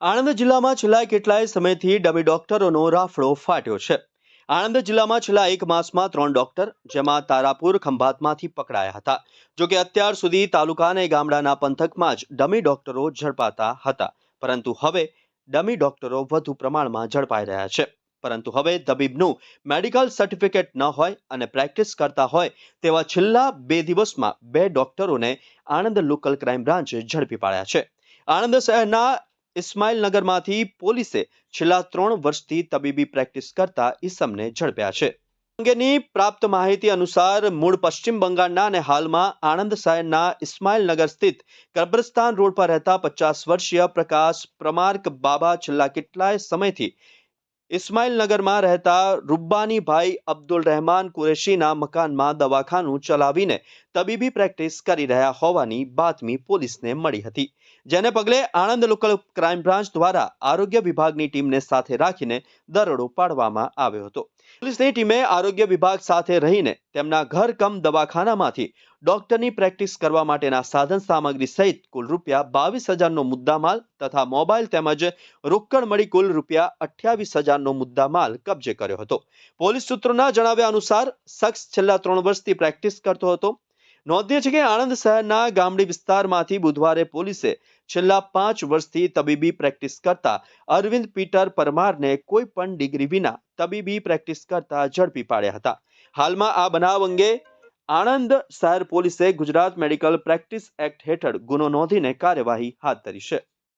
આણંદ જિલ્લામાં છેલ્લા કેટલાય સમયથી ડમી ડોક્ટરોનો રાફડો ફાટ્યો છે. આણંદ જિલ્લામાં છેલ્લા એક માસમાં ત્રણ ડોક્ટર, જેમાં તારાપુર, ખંભાતમાંથી પકડાયા હતા. જો કે અત્યાર સુધી તાલુકા અને ગામડાના પંથકમાં જ ડમી ડોક્ટરો ઝડપાતા હતા. પરંતુ હવે ડમી ડોક્ટરો વધુ પ્રમાણમાં ઝડપાઈ રહ્યા છે. પરંતુ હવે તબીબનું મેડિકલ સર્ટિફિકેટ ન હોય અને પ્રેક્ટિસ કરતા હોય તેવા છેલ્લા બે દિવસમાં બે ડોક્ટરોને આણંદ લોકલ ક્રાઇમ બ્રાન્ચે ઝડપી પાડ્યા છે. આણંદ શહેરના ઇસ્માઇલનગરમાંથી પોલીસે છેલ્લા ત્રણ વર્ષથી તબીબી પ્રેક્ટિસ કરતા ઈસમને ઝડપ્યા છે. અંગેની પ્રાપ્ત માહિતી અનુસાર મૂળ પશ્ચિમ બંગાળના અને હાલમાં આણંદ શહેરના ઇસ્માઇલનગર સ્થિત કબ્રસ્તાન રોડ પર રહેતા પચાસ વર્ષીય પ્રકાશ પ્રમાર્ક બાબા છેલ્લા કેટલાય સમયથી ઇસ્માઇલનગરમાં રહેતા રૂબ્બાની ભાઈ અબ્દુલ રહેમાન કુરેશીના મકાનમાં દવાખાનું ચલાવીને તબીબી પ્રેક્ટિસ કરી રહ્યા હોવાની બાતમી પોલીસને મળી હતી. જેને પગલે આણંદ લોકલ ક્રાઇમ બ્રાન્ચ દ્વારા આરોગ્ય વિભાગની ટીમને સાથે રાખીને દરોડો પાડવામાં આવ્યો હતો. પોલીસની ટીમે આરોગ્ય વિભાગ સાથે રહીને તેમના ઘર કમ દવાખાનામાંથી ડોક્ટરની પ્રેક્ટિસ કરવા માટેના સાધન સામગ્રી સહિત કુલ રૂપિયા બાવીસ હજારનો મુદ્દામાલ તથા મોબાઈલ તેમજ રોકડ મળી કુલ રૂપિયા અઠ્યાવીસ હજારનો મુદ્દામાલ કબજે કર્યો હતો. પોલીસ સૂત્રોના જણાવ્યા અનુસાર શખ્સ છેલ્લા ત્રણ વર્ષથી પ્રેક્ટિસ કરતો હતો. નોંધનીય છે કે આણંદ શહેરના ગામડી વિસ્તારમાંથી બુધવારે પોલીસે છેલ્લા પાંચ વર્ષથી તબીબી પ્રેક્ટિસ કરતા અરવિંદ પીટર પરમારને કોઈ પણ ડિગ્રી વિના તબીબી પ્રેક્ટિસ કરતા ઝડપી પાડ્યા હતા. હાલમાં આ બનાવ અંગે આણંદ શહેર પોલીસે ગુજરાત મેડિકલ પ્રેક્ટિસ એક્ટ હેઠળ ગુનો નોંધીને કાર્યવાહી હાથ ધરી છે.